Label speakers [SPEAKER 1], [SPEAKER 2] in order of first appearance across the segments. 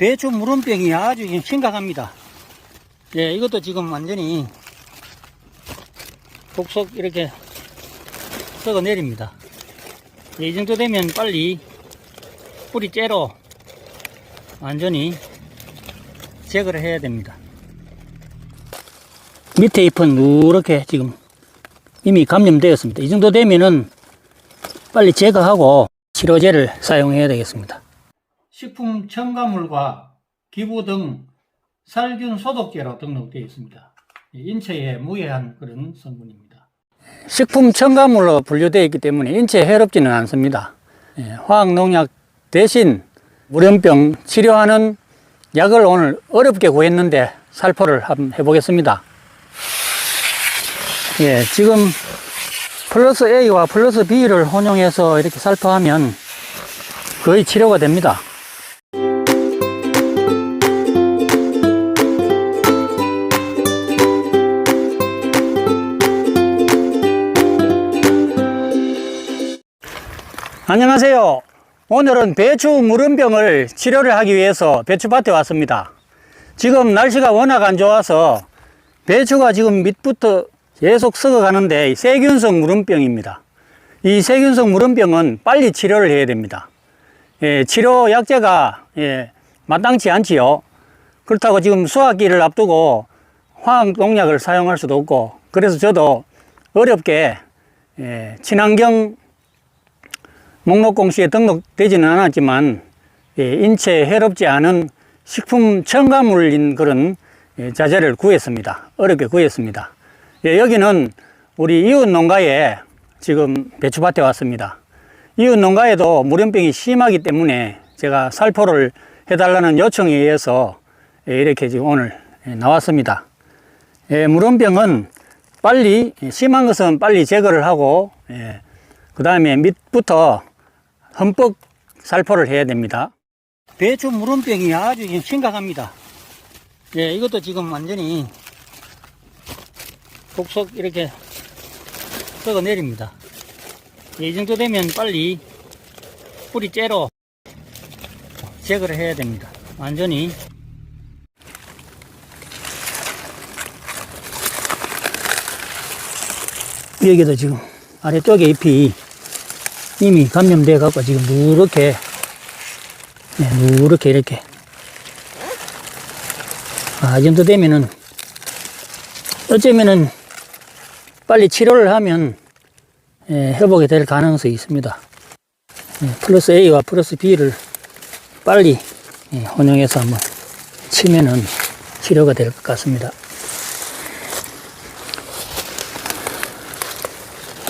[SPEAKER 1] 배추 물음병이 아주 심각합니다. 예, 이것도 지금 완전히 속속 이렇게 썩어 내립니다. 예, 이 정도 되면 빨리 뿌리 째로 완전히 제거를 해야 됩니다. 밑에 잎은 누렇게 지금 이미 감염되었습니다. 이 정도 되면은 빨리 제거하고 치료제를 사용해야 되겠습니다. 식품 첨가물과 기부 등 살균 소독제로 등록되어 있습니다. 인체에 무해한 그런 성분입니다. 식품 첨가물로 분류되어 있기 때문에 인체에 해롭지는 않습니다. 예, 화학 농약 대신 물염병 치료하는 약을 오늘 어렵게 구했는데 살포를 한번 해보겠습니다. 예, 지금 플러스 A와 플러스 B를 혼용해서 이렇게 살포하면 거의 치료가 됩니다. 안녕하세요. 오늘은 배추 물음병을 치료를 하기 위해서 배추밭에 왔습니다. 지금 날씨가 워낙 안 좋아서 배추가 지금 밑부터 계속 썩어 가는데 세균성 물음병입니다. 이 세균성 물음병은 빨리 치료를 해야 됩니다. 예, 치료 약제가 예, 마땅치 않지요. 그렇다고 지금 수확기를 앞두고 화학 농약을 사용할 수도 없고 그래서 저도 어렵게 예, 친환경 목록공시에 등록되지는 않았지만 예, 인체에 해롭지 않은 식품 첨가물인 그런 예, 자재를 구했습니다. 어렵게 구했습니다. 예, 여기는 우리 이웃 농가에 지금 배추밭에 왔습니다. 이웃 농가에도 물염병이 심하기 때문에 제가 살포를 해달라는 요청에 의해서 예, 이렇게 지금 오늘 예, 나왔습니다. 예, 물염병은 빨리 심한 것은 빨리 제거를 하고 그 다음에 밑부터 흠뻑 살포를 해야 됩니다. 배추 물음병이 아주 심각합니다. 예, 이것도 지금 완전히 속속 이렇게 썩어 내립니다. 예, 이 정도 되면 빨리 뿌리 째로 제거를 해야 됩니다. 완전히 여기도 지금 아래쪽에 잎이 이미 감염돼 갖고 지금 누렇게 네, 누렇게 이렇게 아, 이 정도 되면은 어쩌면은 빨리 치료를 하면 예, 회복이 될 가능성이 있습니다. 예, 플러스 A와 플러스 B를 빨리 예, 혼용해서 한번 치면은 치료가 될 것 같습니다.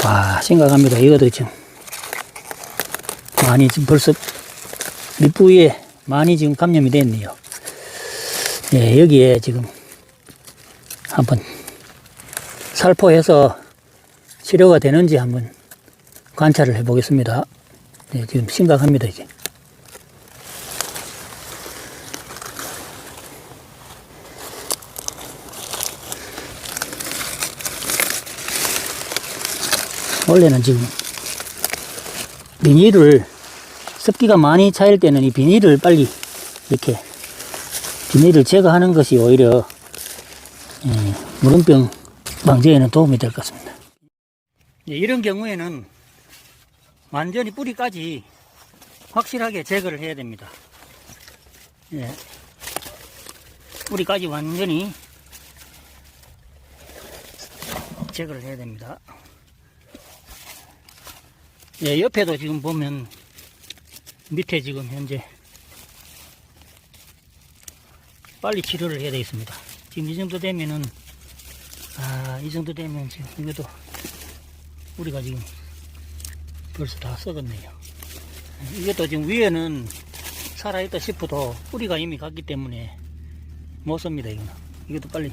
[SPEAKER 1] 와, 심각합니다. 이것도 지금 많이 지금 벌써 밑부위에 많이 지금 감염이 됐네요. 예, 여기에 지금 한번 살포해서 치료가 되는지 한번 관찰을 해 보겠습니다. 네, 지금 심각합니다, 이게. 원래는 지금 비닐을 습기가 많이 차일 때는 이 비닐을 빨리 이렇게 비닐을 제거하는 것이 오히려 예, 물음병 방지에는 도움이 될 것 같습니다. 예, 이런 경우에는 완전히 뿌리까지 확실하게 제거를 해야 됩니다. 예, 뿌리까지 완전히 제거를 해야 됩니다. 예, 옆에도 지금 보면 밑에 지금 현재 빨리 치료를 해야 되겠습니다. 지금 이 정도 되면은 아, 이 정도 되면 지금 이것도 우리가 지금 벌써 다 썩었네요. 이것도 지금 위에는 살아있다 싶어도 뿌리가 이미 갔기 때문에 못 씁니다, 이거는. 이것도 빨리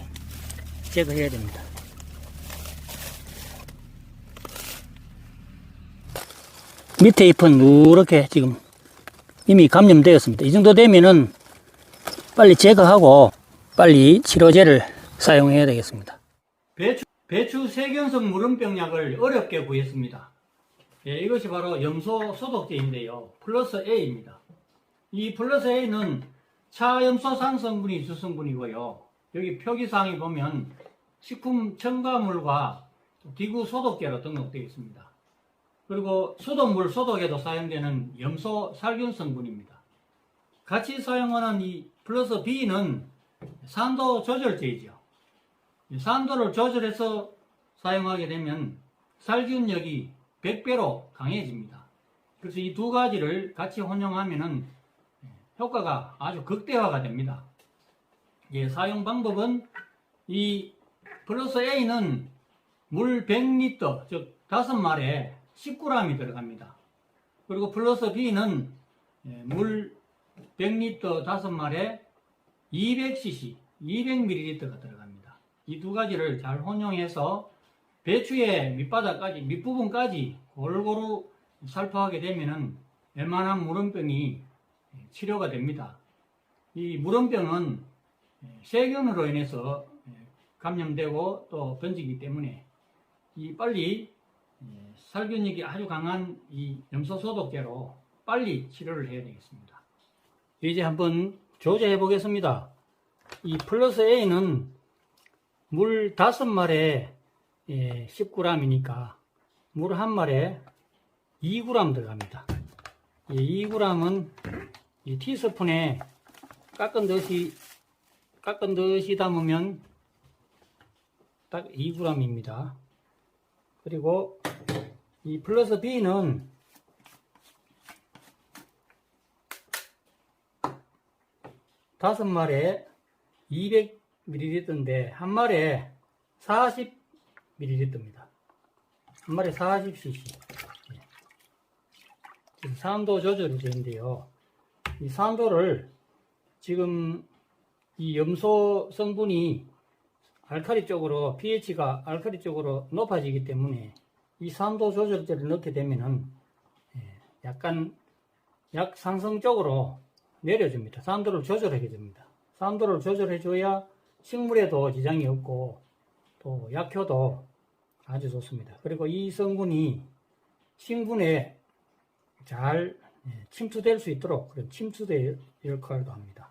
[SPEAKER 1] 제거해야 됩니다. 밑에 잎은 누렇게 지금 이미 감염되었습니다. 이 정도 되면은 빨리 제거하고 빨리 치료제를 사용해야 되겠습니다. 배추, 배추 세균성 물음병약을 어렵게 구했습니다. 예, 이것이 바로 염소 소독제인데요. 플러스 A입니다. 이 플러스 A는 차염소산 성분이 주성분이고요. 여기 표기사항에 보면 식품 첨가물과 기구 소독제로 등록되어 있습니다. 그리고 수돗물 소독에도 사용되는 염소 살균 성분입니다. 같이 사용하는 이 플러스 B는 산도 조절제이죠. 이 산도를 조절해서 사용하게 되면 살균력이 100배로 강해집니다. 그래서 이 두 가지를 같이 혼용하면은 효과가 아주 극대화가 됩니다. 예, 사용 방법은 이 플러스 A는 물 100리터, 즉 5말에 10g이 들어갑니다. 그리고 플러스 B는 예, 물 100리터 5말에 200cc, 200ml가 들어갑니다. 이 두 가지를 잘 혼용해서 배추의 밑바닥까지, 밑부분까지 골고루 살포하게 되면은 웬만한 물원병이 치료가 됩니다. 이 물원병은 세균으로 인해서 감염되고 또 번지기 때문에 이 빨리 살균력이 아주 강한 이 염소 소독제로 빨리 치료를 해야 되겠습니다. 이제 한번 조제해 보겠습니다. 이 플러스 A는 물 5말에 10g이니까 물한 말에 2g 들어갑니다. 이 2g은 이 티스푼에 깎은 듯이 깎은 듯이 담으면 딱 2g입니다. 그리고 이 플러스 B는 다섯 말에 200ml인데 한 말에 40ml입니다. 한 말에 40cc. 예. 지금 산도 조절이 되는데요. 이 산도를 지금 이 염소 성분이 알칼리 쪽으로 pH가 알칼리 쪽으로 높아지기 때문에 이 산도 조절제를 넣게 되면은 예, 약간 약 상승 쪽으로 내려줍니다. 산도를 조절하게 됩니다. 산도를 조절해 줘야 식물에도 지장이 없고 또 약효도 아주 좋습니다. 그리고 이 성분이 식분에 잘 예, 침투될 수 있도록 침투대 역할도 합니다.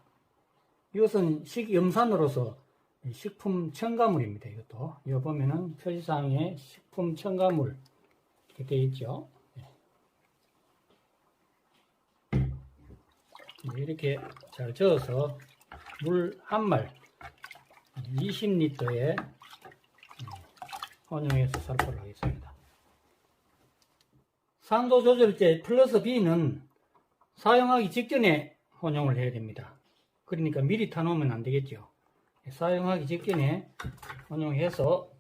[SPEAKER 1] 이것은 식염산으로서 식품 첨가물입니다. 이것도 이거 보면은 표시상에 식품 첨가물 이렇게 되어 있죠. 네, 이렇게 잘 저어서 물 한 말 20리터에 혼용해서 살포를 하겠습니다. 산도 조절제 플러스 B는 사용하기 직전에 혼용을 해야 됩니다. 그러니까 미리 타놓으면 안 되겠죠. 사용하기 직전에 혼용해서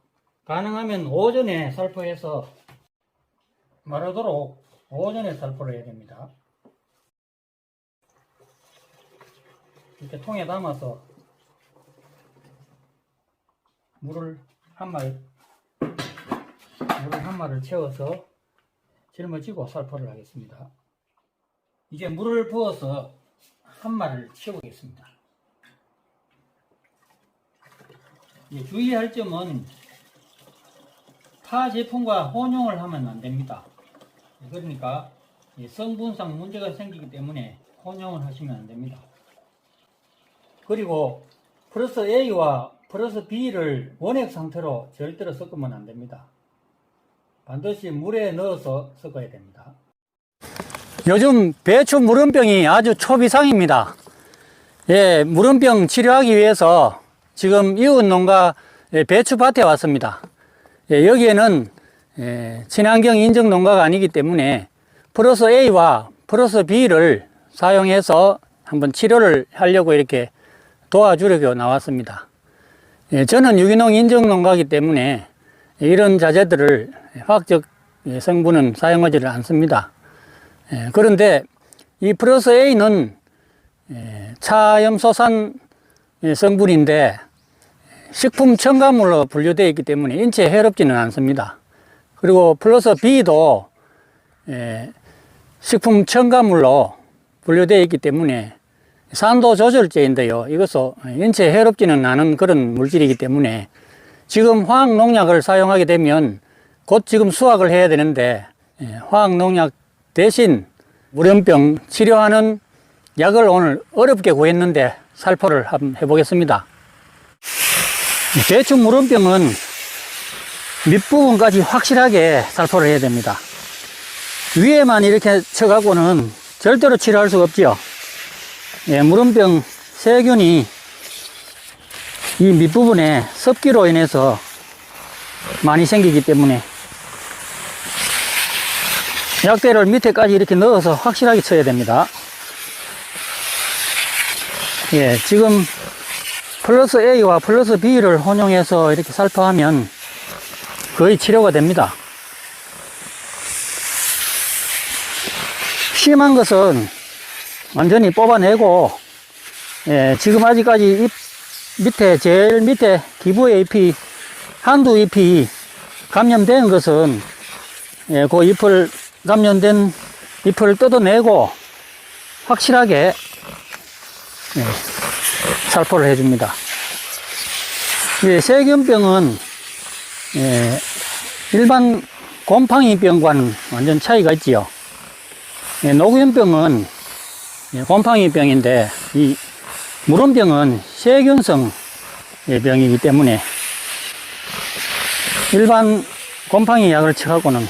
[SPEAKER 1] 가능하면 오전에 살포해서 마르도록 오전에 살포를 해야 됩니다. 이렇게 통에 담아서 물을 한 말, 물을 한 말을 채워서 짊어지고 살포를 하겠습니다. 이제 물을 부어서 한 말을 채우겠습니다. 예, 주의할 점은 타 제품과 혼용을 하면 안 됩니다. 예, 그러니까 예, 성분상 문제가 생기기 때문에 혼용을 하시면 안 됩니다. 그리고 플러스 A와 플러스 B를 원액 상태로 절대로 섞으면 안 됩니다. 반드시 물에 넣어서 섞어야 됩니다. 요즘 배추 물음병이 아주 초비상입니다. 예, 물음병 치료하기 위해서 지금 이웃 농가 예, 배추밭에 왔습니다. 예, 여기에는 예, 친환경 인증 농가가 아니기 때문에 플러스 A와 플러스 B를 사용해서 한번 치료를 하려고 이렇게 도와주려고 나왔습니다. 예, 저는 유기농 인증 농가이기 때문에 이런 자재들을 화학적 성분은 사용하지를 않습니다. 예, 그런데 이 플러스 A는 예, 차염소산 성분인데 식품 첨가물로 분류되어 있기 때문에 인체에 해롭지는 않습니다. 그리고 플러스 B도 예, 식품 첨가물로 분류되어 있기 때문에 산도 조절제인데요. 이것도 인체에 해롭지는 않은 그런 물질이기 때문에 지금 화학 농약을 사용하게 되면 곧 지금 수확을 해야 되는데 예, 화학 농약 대신 물염병 치료하는 약을 오늘 어렵게 구했는데 살포를 한번 해보겠습니다. 배추 무름병은 밑부분까지 확실하게 살포를 해야 됩니다. 위에만 이렇게 쳐갖고는 절대로 치료할 수가 없죠. 예, 무름병 세균이 이 밑부분에 습기로 인해서 많이 생기기 때문에 약대를 밑에까지 이렇게 넣어서 확실하게 쳐야 됩니다. 예, 지금 플러스 A와 플러스 B를 혼용해서 이렇게 살포하면 거의 치료가 됩니다. 심한 것은 완전히 뽑아내고, 예, 지금 아직까지 잎 밑에, 제일 밑에 기부의 잎이, 한두 잎이 감염된 것은, 예, 그 잎을, 감염된 잎을 뜯어내고, 확실하게, 예, 살포를 해줍니다. 예, 세균병은, 예, 일반 곰팡이병과는 완전 차이가 있지요. 예, 노구현병은 예, 곰팡이병인데 이 물원병은 세균성 예, 병이기 때문에 일반 곰팡이 약을 쳐갖고는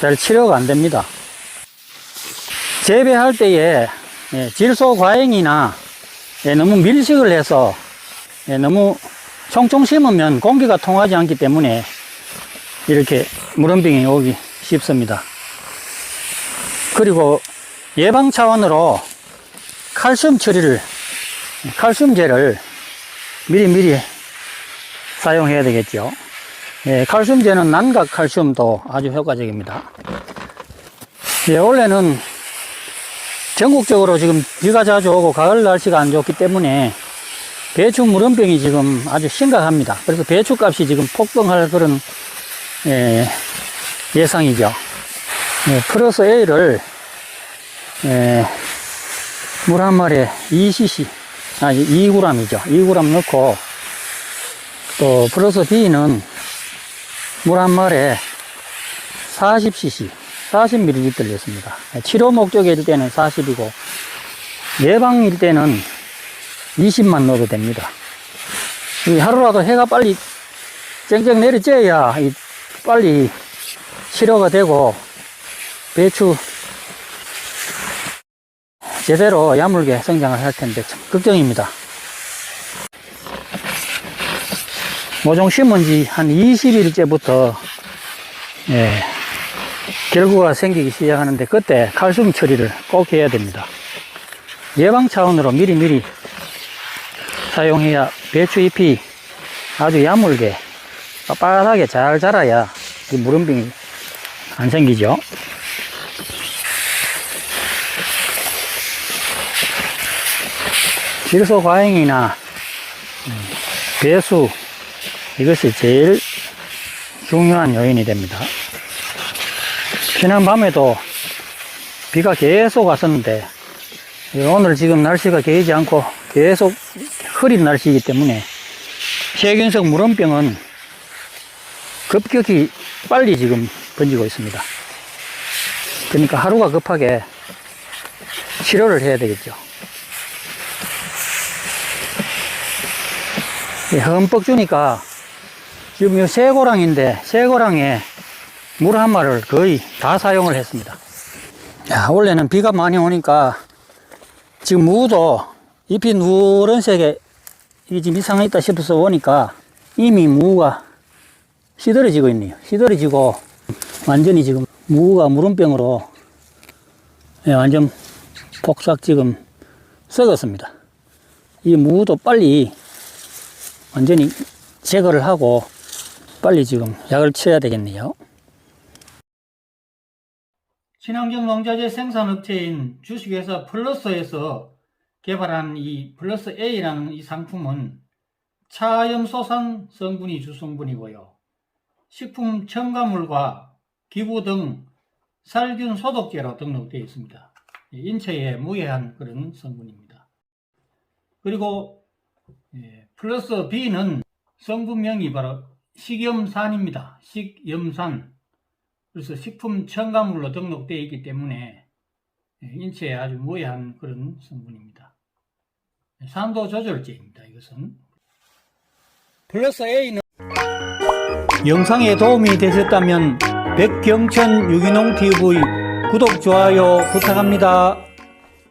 [SPEAKER 1] 잘 치료가 안 됩니다. 재배할 때에 예, 질소 과잉이나 예, 너무 밀식을 해서 예, 너무 총총 심으면 공기가 통하지 않기 때문에 이렇게 물원병이 오기 쉽습니다. 그리고 예방 차원으로 칼슘 처리를, 칼슘제를 미리미리 사용해야 되겠죠. 예, 칼슘제는 난각 칼슘도 아주 효과적입니다. 예, 원래는 전국적으로 지금 비가 자주 오고 가을 날씨가 안 좋기 때문에 배추 물원병이 지금 아주 심각합니다. 그래서 배추 값이 지금 폭등할 그런 예, 예상이죠. 예, 플러스 A를 예, 물 한 마리에 2cc, 아, 2g이죠. 2g 넣고, 또, 플러스 B는 물 한 마리에 40cc, 40ml 넣습니다. 치료 목적일 때는 40이고, 예방일 때는 20만 넣어도 됩니다. 이 하루라도 해가 빨리 쨍쨍 내리쬐야 이 빨리 치료가 되고, 배추 제대로 야물게 성장을 할 텐데 참 걱정입니다. 모종 심은 지 한 20일째부터 예, 결구가 생기기 시작하는데 그때 칼슘 처리를 꼭 해야 됩니다. 예방 차원으로 미리미리 사용해야 배추 잎이 아주 야물게 빳빳하게 잘 자라야 이 무름병이 안 생기죠. 질소 과잉이나 음, 배수 이것이 제일 중요한 요인이 됩니다. 지난 밤에도 비가 계속 왔었는데 오늘 지금 날씨가 개이지 않고 계속 흐린 날씨이기 때문에 세균성 물원병은 급격히 빨리 지금 번지고 있습니다. 그러니까 하루가 급하게 치료를 해야 되겠죠. 예, 흠뻑 주니까 지금 이 새고랑인데 새고랑에 물 한 마를 거의 다 사용을 했습니다. 야, 원래는 비가 많이 오니까 지금 무도 잎이 누런색에 이게 지금 이상이 있다 싶어서 오니까 이미 무가 시들어지고 있네요. 시들어지고 완전히 지금 무가 무름병으로 예, 완전 폭삭 지금 썩었습니다. 이 무도 빨리 완전히 제거를 하고 빨리 지금 약을 쳐야 되겠네요. 친환경 농자재 생산 업체인 주식회사 플러스에서 개발한 이 플러스 A라는 이 상품은 차염소산 성분이 주성분이고요. 식품 첨가물과 기구 등 살균 소독제로 등록되어 있습니다. 인체에 무해한 그런 성분입니다. 그리고 예, 플러스 B는 성분명이 바로 식염산입니다. 식염산. 그래서 식품 첨가물로 등록되어 있기 때문에 예, 인체에 아주 무해한 그런 성분입니다. 산도 조절제입니다. 이것은 플러스 A는 영상에 도움이 되셨다면 백경천 유기농 TV 구독 좋아요 부탁합니다.